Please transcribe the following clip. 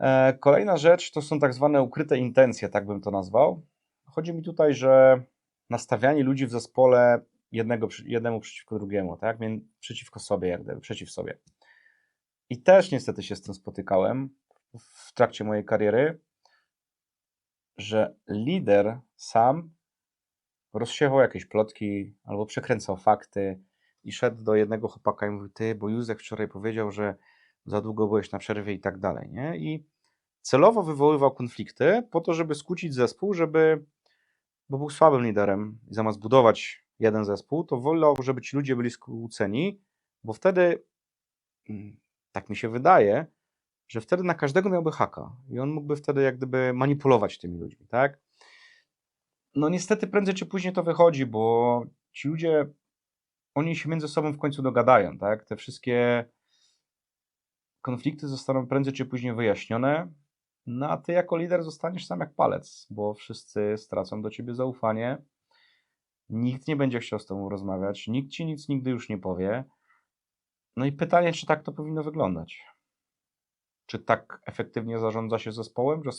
E, Kolejna rzecz to są tak zwane ukryte intencje, tak bym to nazwał. Chodzi mi tutaj, że nastawianie ludzi w zespole jednego, jednemu przeciwko drugiemu, tak? Przeciwko sobie, jak gdyby, przeciw sobie. I też niestety się z tym spotykałem w trakcie mojej kariery, że lider sam rozsiewał jakieś plotki albo przekręcał fakty i szedł do jednego chłopaka i mówił, ty, bo Józef wczoraj powiedział, że za długo byłeś na przerwie i tak dalej, nie? I celowo wywoływał konflikty po to, żeby skłócić zespół, żeby, bo był słabym liderem i zamiast budować jeden zespół, to wolał, żeby ci ludzie byli skłóceni, bo wtedy, mm, tak mi się wydaje, że wtedy na każdego miałby haka i on mógłby wtedy jak gdyby manipulować tymi ludźmi, tak? No niestety prędzej czy później to wychodzi, bo ci ludzie, oni się między sobą w końcu dogadają, tak? Te wszystkie konflikty zostaną prędzej czy później wyjaśnione, no a ty jako lider zostaniesz sam jak palec, bo wszyscy stracą do ciebie zaufanie, nikt nie będzie chciał z tobą rozmawiać, nikt ci nic nigdy już nie powie. No i pytanie, czy tak to powinno wyglądać? Czy tak efektywnie zarządza się zespołem, że